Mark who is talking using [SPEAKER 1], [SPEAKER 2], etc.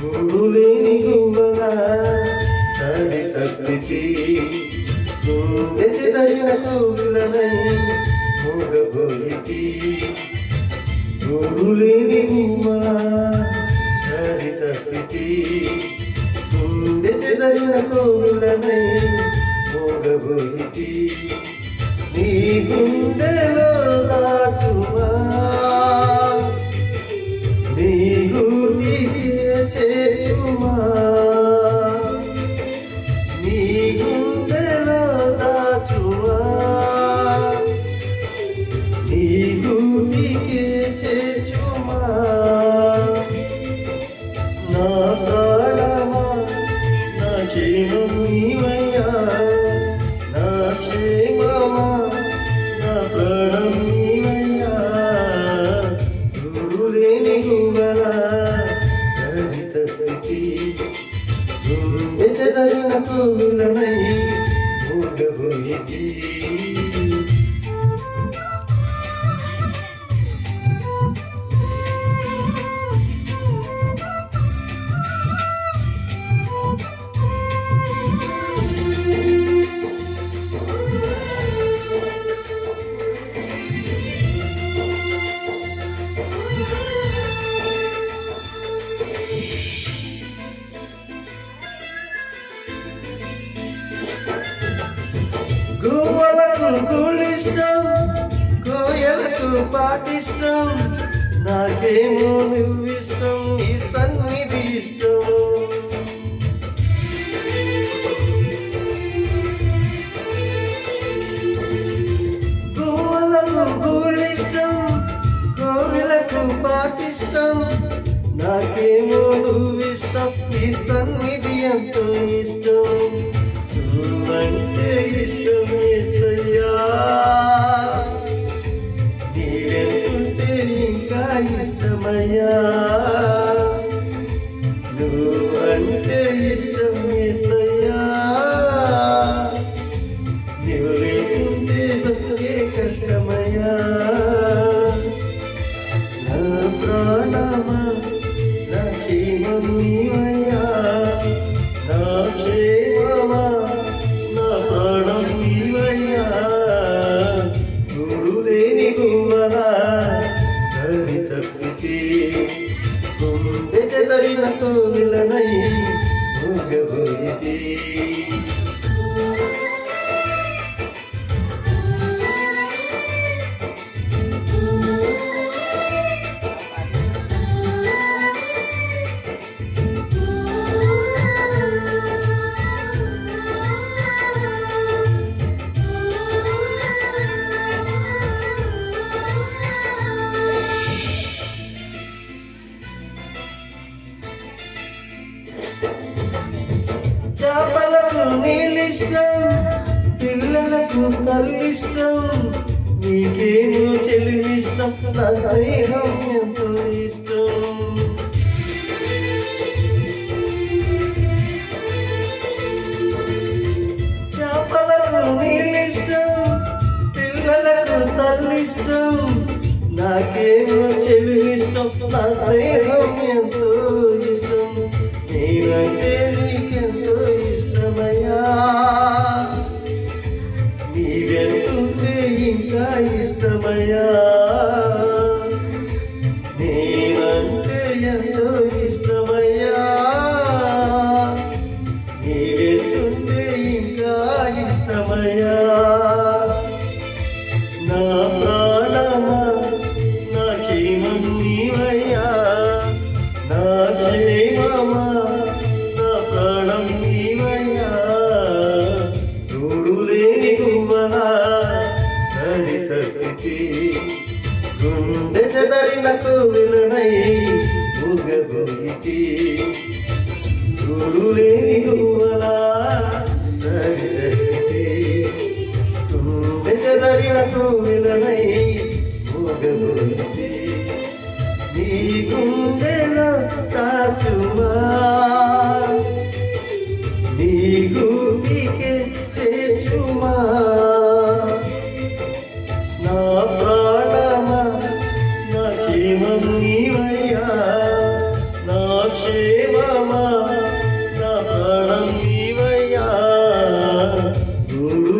[SPEAKER 1] గురువేని గువ్వగా తడి కత్తికి దశదైన కూలనై మూగబోయికి. గురులేని గువ్వగా తడి కత్తికి దశదైన కూలనై మూగబోయికి నీ గుండెలో దాచువ பூரணனை பூண்டபூமி గువ్వలకు గుళ్ళిష్టం కోయలకు పాటిష్టం. నాకేమో నువ్విష్టం ఈ సన్నిధి ఇష్టం గువ్వలకు గుళ్ళిష్టం కోయలకు పాటిష్టం. నాకేమో నువ్విష్టం ఈ సన్నిధి ఎంతో ఇష్టం. నువ్వంటే ఇష్టం ఏసయ్యా నీవెంటుంటే ఇంకా ఇష్టమయ్యా? প্রকৃতি నీళ్ళిష్టం పిల్లలకు తల్లిష్టం నీకేమో చెల్లిష్టం నా స్నేహం ఎంతో ఇష్టం చేపలకు నీళ్ళిష్టం పిల్లలకు తల్లిష్టం నాకేమో చెల్లిష్టం నా స్నేహం ఎంతో ఇష్టం నీవంటే నీకెంత చెదరిన Ooh.